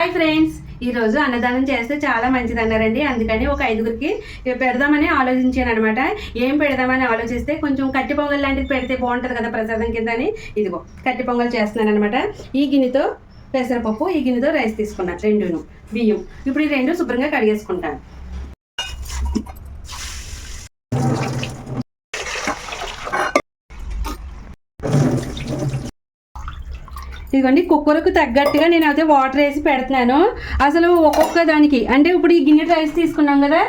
Hi friends ఈ రోజు అన్నదానం చేస్తే చాలా మంచిది అన్నారండి. అందుకని ఒక ఐదుగురికి పెడదామని ఆలోచించాను అనమాట ఏం పెడదామని ఆలోచిస్తే కొంచెం కట్టి పొంగల్ లాంటిది పెడితే బాగుంటుంది కదా ప్రసాదం కింద అని. ఇదిగో కట్టి పొంగల్ చేస్తున్నాను అనమాట ఈ గిన్నెతో పెసరపప్పు ఈ గిన్నెతో రైస్ తీసుకున్నాను రెండును. బియ్యం. ఇప్పుడు ఈ రెండు శుభ్రంగా కడిగేసుకుంటాను. ఇదిగోండి కుక్కర్కు తగ్గట్టుగా నేను అయితే వాటర్ వేసి పెడుతున్నాను. అసలు ఒక్కొక్క దానికి అంటే ఇప్పుడు ఈ గిన్నె రైస్ తీసుకున్నాం కదా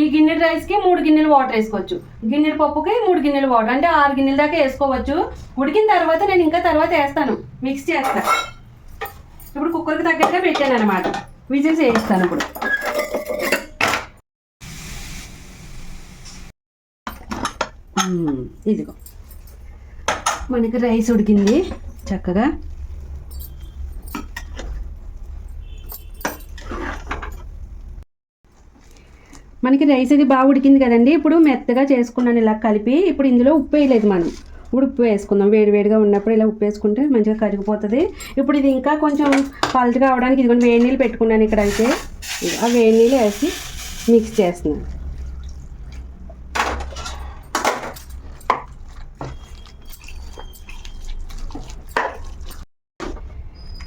ఈ గిన్నె రైస్కి మూడు గిన్నెలు వాటర్ వేసుకోవచ్చు. గిన్నె పప్పుకి మూడు గిన్నెలు వాటర్ అంటే ఆరు గిన్నెల దాకా వేసుకోవచ్చు. ఉడికిన తర్వాత నేను ఇంకా తర్వాత వేస్తాను మిక్స్ చేస్తాను ఇప్పుడు కుక్కర్కి తగ్గట్టుగా పెట్టాను అనమాట విజిల్స్ వేయిస్తాను ఇప్పుడు. ఇదిగో. మనకి రైస్ ఉడికింది చక్కగా. మనకి రైస్ అది బాగా ఉడికింది కదండి. ఇప్పుడు మెత్తగా చేసుకున్నాను ఇలా కలిపి. ఇప్పుడు ఇందులో ఉప్పు వేయలేదు మనం. ఇప్పుడు ఉప్పు వేసుకుందాం. వేడివేడిగా ఉన్నప్పుడు ఇలా ఉప్పు వేసుకుంటే మంచిగా కరిగిపోతుంది. ఇప్పుడు ఇది ఇంకా కొంచెం పల్చగా అవడానికి ఇదిగోండి వేడి నీళ్ళు పెట్టుకున్నాను ఇక్కడ అయితే ఆ వేడి నీళ్ళు వేసి మిక్స్ చేస్తున్నాను.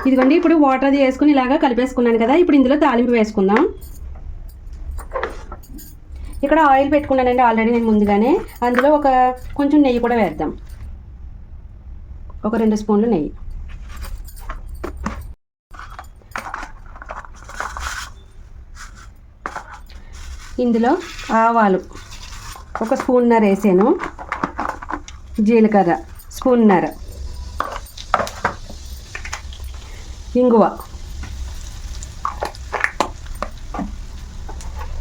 ఇదిగోండి ఇప్పుడు వాటర్ అది వేసుకుని ఇలాగా కలిపేసుకున్నాను కదా. ఇప్పుడు ఇందులో తాలింపు వేసుకుందాం. ఇక్కడ ఆయిల్ పెట్టుకున్నానండి ఆల్రెడీ నేను ముందుగానే. అందులో ఒక కొంచెం నెయ్యి కూడా వేద్దాం. ఒక రెండు స్పూన్లు నెయ్యి. ఇందులో ఆవాలు ఒక స్పూన్నర వేసాను. జీలకర్ర స్పూన్నర. ఇంగువ.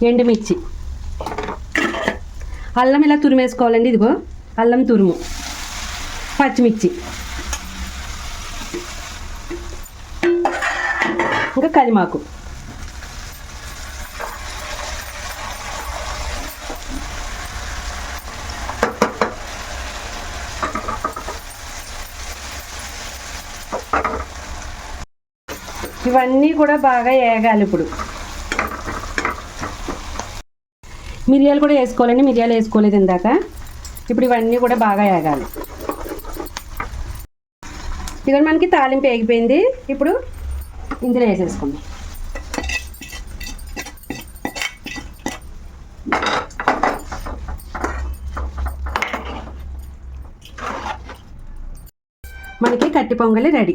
ఎండుమిర్చి. అల్లం ఇలా తురిమేసుకోవాలండి? ఇదిగో అల్లం తురుము పచ్చిమిర్చి. ఇంకా కలిమాకు ఇవన్నీ కూడా బాగా వేగాలి ఇప్పుడు. మిరియాలు కూడా వేసుకోవాలండి. మిరియాలు వేసుకోలేదు ఇందాక. ఇప్పుడు ఇవన్నీ కూడా బాగా ఏగాలి ఇక్కడ మనకి తాలింపు వేగిపోయింది. ఇప్పుడు ఇందులో వేసేసుకుందాం. మనకి కట్టి పొంగలి రెడీ.